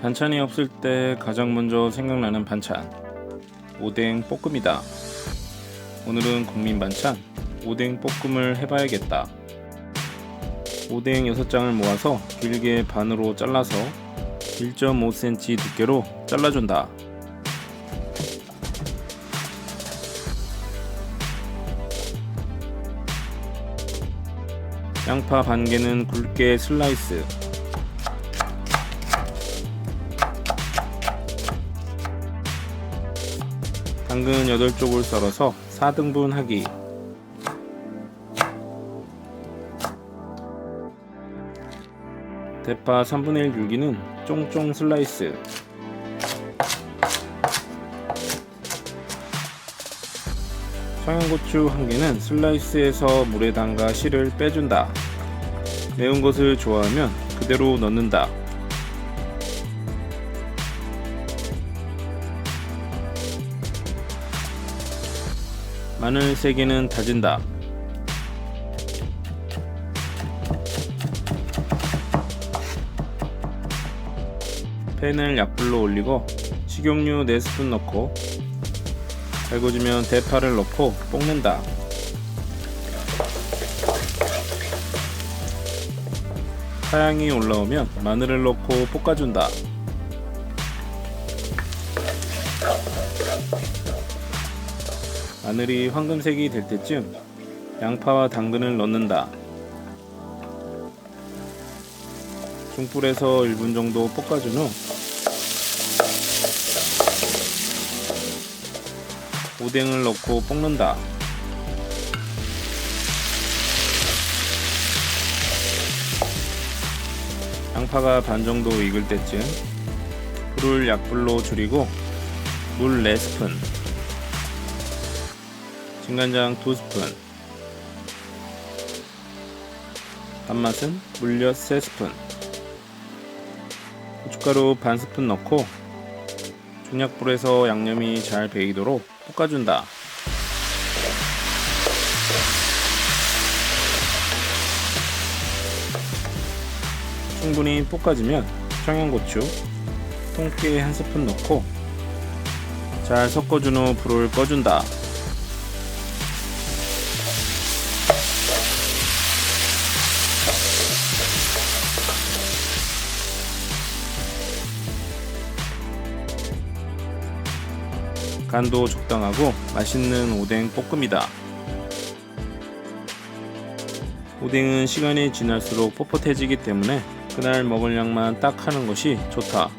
반찬이 없을 때 가장 먼저 생각나는 반찬. 오뎅 볶음이다. 오늘은 국민 반찬. 오뎅 볶음을 해봐야겠다. 오뎅 6장을 모아서 길게 반으로 잘라서 1.5cm 두께로 잘라준다. 양파 반 개는 굵게 슬라이스. 당근 8쪽을 썰어서 4등분 하기. 대파 3분의 1 줄기는 쫑쫑 슬라이스. 청양고추 한 개는 슬라이스해서 물에 담가 씨를 빼준다. 매운 것을 좋아하면 그대로 넣는다. 마늘 3개는 다진다. 팬을 약불로 올리고 식용유 4스푼 넣고 달궈지면 대파를 넣고 볶는다. 하향이 올라오면 마늘을 넣고 볶아준다. 마늘이 황금색이 될 때쯤 양파와 당근을 넣는다. 중불에서 1분 정도 볶아준 후 오뎅을 넣고 볶는다. 양파가 반 정도 익을 때쯤 불을 약불로 줄이고 물 4스푼 진간장 2스푼 단맛은 물엿 3스푼 고춧가루 반 스푼 넣고 중약불에서 양념이 잘 배이도록 볶아준다. 충분히 볶아지면 청양고추, 통깨 한 스푼 넣고 잘 섞어준 후 불을 꺼준다. 간도 적당하고 맛있는 오뎅 볶음이다. 오뎅은 시간이 지날수록 뻣뻣해지기 때문에 그날 먹을 양만 딱 하는 것이 좋다.